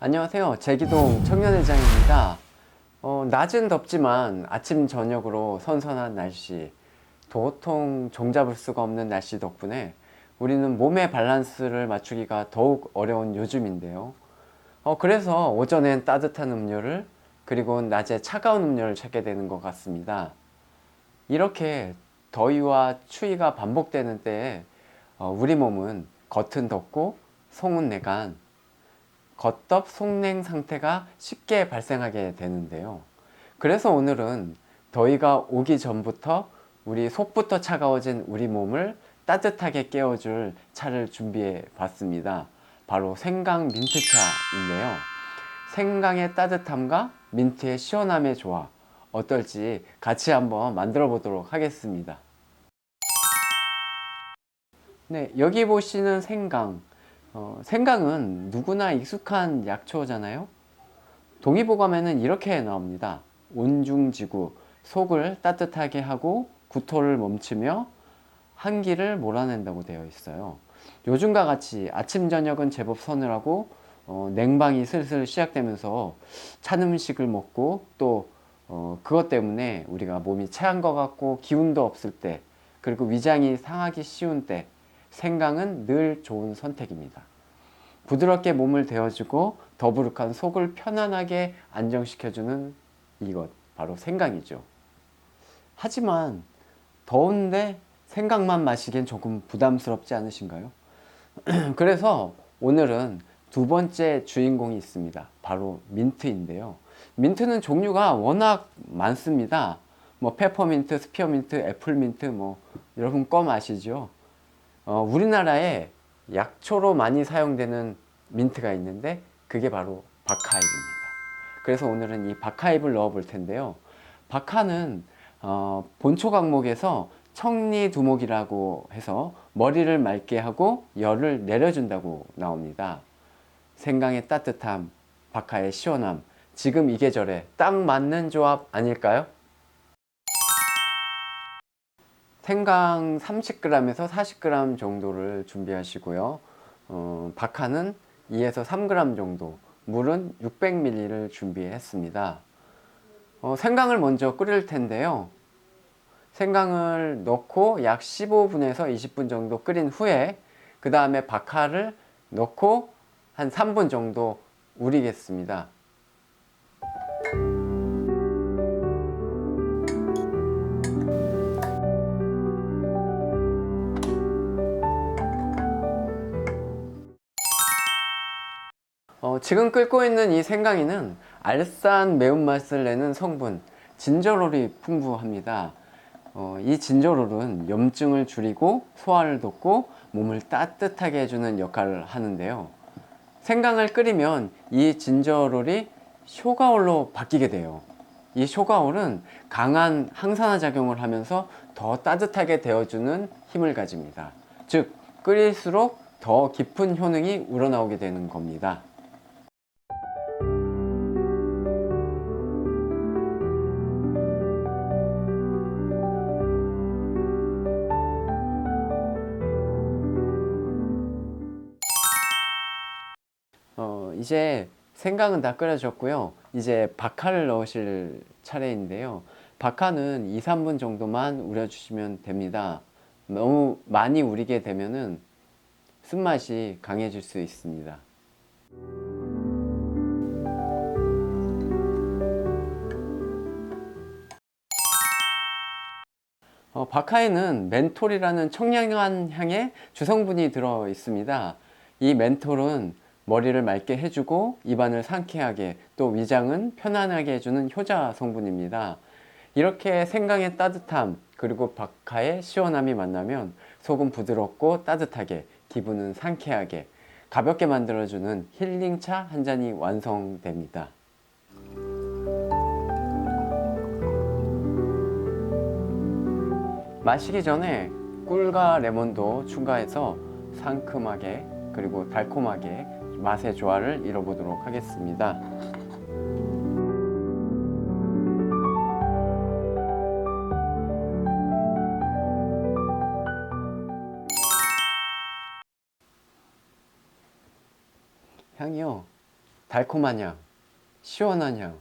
안녕하세요. 제기동 청년회장입니다. 어, 낮은 덥지만 아침 저녁으로 선선한 날씨, 도통 종잡을 수가 없는 날씨 덕분에 우리는 몸의 밸런스를 맞추기가 더욱 어려운 요즘인데요. 어, 그래서 오전엔 따뜻한 음료를 그리고 낮에 차가운 음료를 찾게 되는 것 같습니다. 이렇게 더위와 추위가 반복되는 때에 어, 우리 몸은 겉은 덥고 속은 내간 겉덥 속냉 상태가 쉽게 발생하게 되는데요. 그래서 오늘은 더위가 오기 전부터 우리 속부터 차가워진 우리 몸을 따뜻하게 깨워줄 차를 준비해 봤습니다. 바로 생강 민트차인데요. 생강의 따뜻함과 민트의 시원함의 조합 어떨지 같이 한번 만들어 보도록 하겠습니다. 네, 여기 보시는 생강. 어, 생강은 누구나 익숙한 약초잖아요. 동의보감에는 이렇게 나옵니다. 온중지구, 속을 따뜻하게 하고 구토를 멈추며 한기를 몰아낸다고 되어 있어요. 요즘과 같이 아침, 저녁은 제법 서늘하고 어, 냉방이 슬슬 시작되면서 찬 음식을 먹고 또 어, 그것 때문에 우리가 몸이 체한 것 같고 기운도 없을 때 그리고 위장이 상하기 쉬운 때 생강은 늘 좋은 선택입니다. 부드럽게 몸을 데워주고 더부룩한 속을 편안하게 안정시켜주는 이것 바로 생강이죠. 하지만 더운데 생강만 마시기엔 조금 부담스럽지 않으신가요? 그래서 오늘은 두 번째 주인공이 있습니다. 바로 민트인데요. 민트는 종류가 워낙 많습니다. 뭐 페퍼민트, 스피어민트, 애플민트 뭐 여러분 껌 아시죠? 어, 우리나라에 약초로 많이 사용되는 민트가 있는데 그게 바로 박하잎입니다. 그래서 오늘은 이 박하잎을 넣어 볼 텐데요. 박하는 어, 본초 강목에서 청리 두목이라고 해서 머리를 맑게 하고 열을 내려준다고 나옵니다. 생강의 따뜻함, 박하의 시원함, 지금 이 계절에 딱 맞는 조합 아닐까요? 생강 30g에서 40g 정도를 준비하시고요. 어, 박하는 2에서 3g 정도, 물은 600ml를 준비했습니다. 어, 생강을 먼저 끓일 텐데요. 생강을 넣고 약 15분에서 20분 정도 끓인 후에 그 다음에 박하를 넣고 한 3분 정도 우리겠습니다. 어, 지금 끓고 있는 이 생강이는 알싸한 매운맛을 내는 성분 진저롤이 풍부합니다. 어, 이 진저롤은 염증을 줄이고 소화를 돕고 몸을 따뜻하게 해주는 역할을 하는데요. 생강을 끓이면 이 진저롤이 쇼가올로 바뀌게 돼요. 이 쇼가올은 강한 항산화 작용을 하면서 더 따뜻하게 되어주는 힘을 가집니다. 즉, 끓일수록 더 깊은 효능이 우러나오게 되는 겁니다. 이제 생강은 다 끓여졌고요. 이제 박하를 넣으실 차례인데요. 박하는 2, 3분 정도만 우려주시면 됩니다. 너무 많이 우리게 되면은 쓴맛이 강해질 수 있습니다. 어, 박하에는 멘톨이라는 청량한 향의 주성분이 들어 있습니다. 이 멘톨은 머리를 맑게 해주고 입안을 상쾌하게 또 위장은 편안하게 해주는 효자 성분입니다. 이렇게 생강의 따뜻함 그리고 박하의 시원함이 만나면 속은 부드럽고 따뜻하게 기분은 상쾌하게 가볍게 만들어주는 힐링차 한 잔이 완성됩니다. 마시기 전에 꿀과 레몬도 추가해서 상큼하게 그리고 달콤하게 맛의 조화를 이뤄보도록 하겠습니다. 향이요. 달콤한 향, 시원한 향,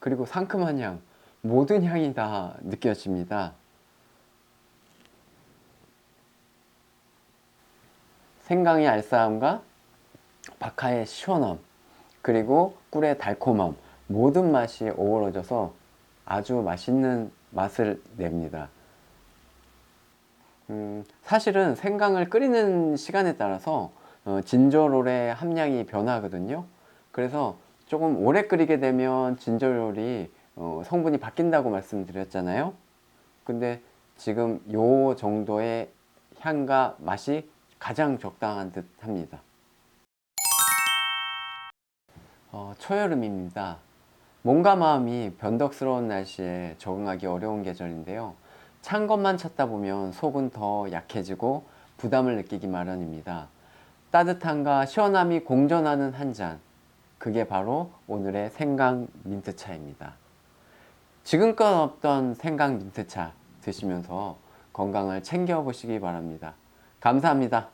그리고 상큼한 향, 모든 향이 다 느껴집니다. 생강의 알싸함과 박하의 시원함, 그리고 꿀의 달콤함, 모든 맛이 어우러져서 아주 맛있는 맛을 냅니다. 음, 사실은 생강을 끓이는 시간에 따라서 어, 진저롤의 함량이 변하거든요. 그래서 조금 오래 끓이게 되면 진저롤이 어, 성분이 바뀐다고 말씀드렸잖아요. 근데 지금 요 정도의 향과 맛이 가장 적당한 듯 합니다. 어, 초여름입니다. 몸과 마음이 변덕스러운 날씨에 적응하기 어려운 계절인데요. 찬 것만 찾다 보면 속은 더 약해지고 부담을 느끼기 마련입니다. 따뜻함과 시원함이 공존하는 한 잔. 그게 바로 오늘의 생강 민트차입니다. 지금껏 없던 생강 민트차 드시면서 건강을 챙겨보시기 바랍니다. 감사합니다.